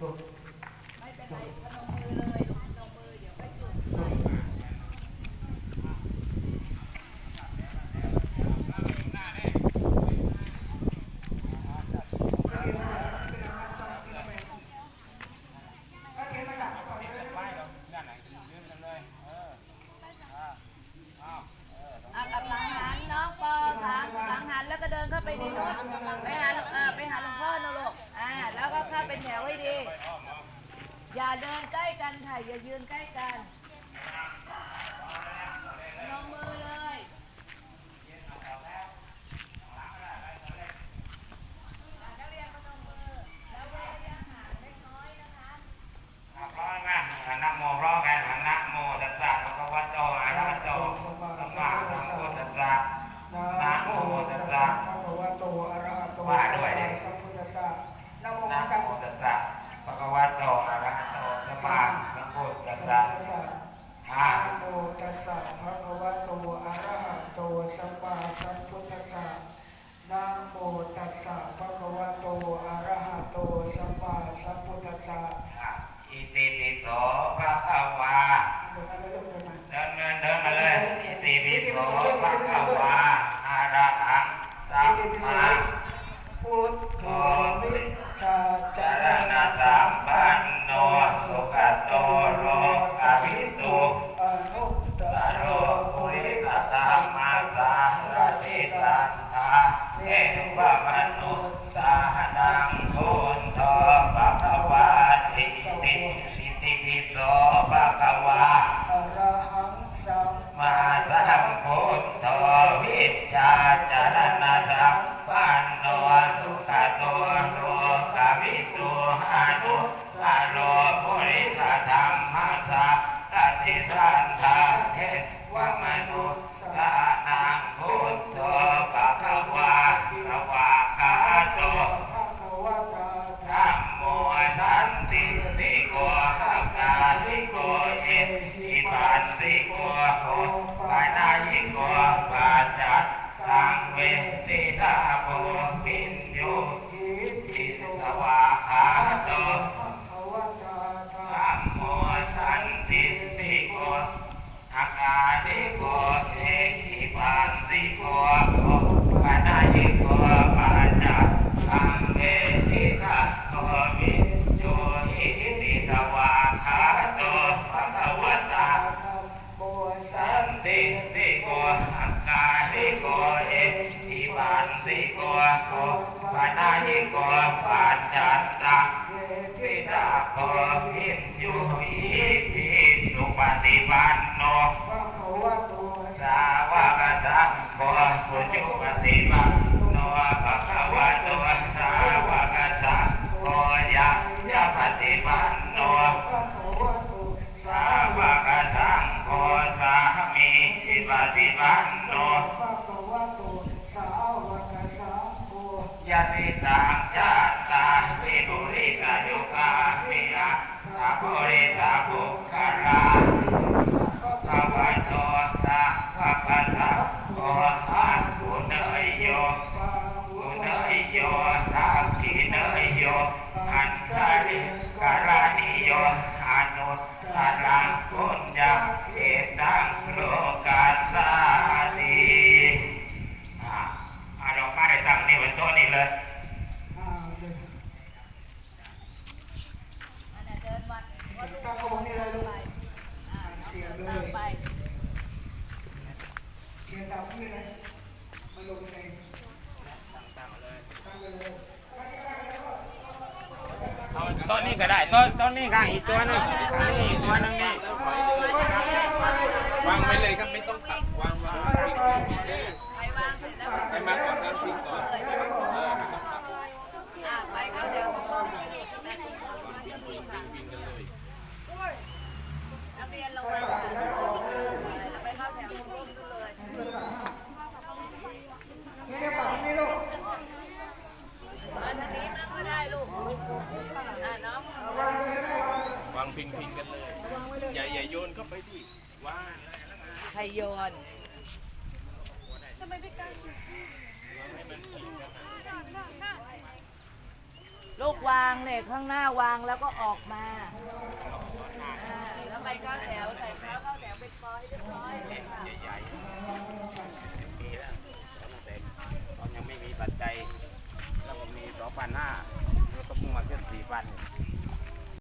But อย่าเดินใกล้กันค่ะ อย่ายืนใกล้กัน สัมมาสัมพุทธัสสะอิติปิโสภะคะวาเดินเดินเดินมาเลยอิติปิโสภะคะวาอะระหังสัมมาพุทโธมิตาจารณะสัมปันโนสุขโตโลกาวิตุอนุตโรปุริสธรรมาสารติสันทาเอวะมนุสสานังพุนโธภะคะวาติติอิติปิโสภะคะวา อะระหังสัม มาสัมพุทโธวิ ชาจารณะสัมปันโนสุขโตโลกาวิตุหานุตาโลปุริสธรรมสาตติสันตาเทวมนุษย์ ปัสสิโกโหปานายิโกปัจจัตสังเวทิตาโพปิญโยอิติสวาคาโตภะคะวะตาธรรมโมสัสัน กสังโฆปุจุปฏิปันโนภะคะวะโตสาวกสังโฆยะยะปฏิปันโน ภะคะวะโต สาวกสังโฆสามีจิปฏิปันโน ภะคะวะโตสาวกสังโฆ ยะติตังจัตตาวิบุริสายุคามิอาตาภริตาภุคารา ภะวะโตสาวกสังโฆอันกุเนยโยกุเนยโยทักขิเนยโยอัญชาลิการานิโยอนุตตรังปุญญาเอตังโลกัสสาติอ่าเอาดอกไม้ตั้งนี่บนโต๊ะนี่เลย อ่าเดี๋ยว อันนั้นเดินวัดวัด ตั้งเอาไว้นี่เลยลูก ไปอ่า เสียบเล ตาม ย ไป เขียน ตามนี่เลยมาลงในตั้งไปเลยเอนนี้ก็ได้ต้นต้นนี้ข้างอีกตัวหนึงนี่อีกตัวหนึงนี่วางไว้เลยครับไม่ต้องตัดวางวางพิงพิงพิงไปวางเสร็จแล้วใส่มก่อนครับพิงก่อนเออไม่ต้องตัดอ่าไปก็เดี๋ยวพิงพิงพิงพิงกันเลย นักเรียนลงไปแล้วไปเข้าแถวร่วมด้วยเลย นี่ปักนี่ลูก อันนี้นั่งก็ได้ลูกอ่าน้อง วาง พิงพิงกันเลย อย่าอย่าโยนเข้าไปดิวางไทยโยนลูกวางเนี่ยข้างหน้าวางแล้วก็ออกมาอ่าแล้วไปเข้าแถวใส่เท้าเข้าแถวเป็นปอยเรียบร้อยใหญ่ๆมีแล้วตั้งแต่ตอนยังไม่มีปัจจัยแล้วก็มีสองพันห้าแล้วก็เพิ่งมาแค่สี่พัน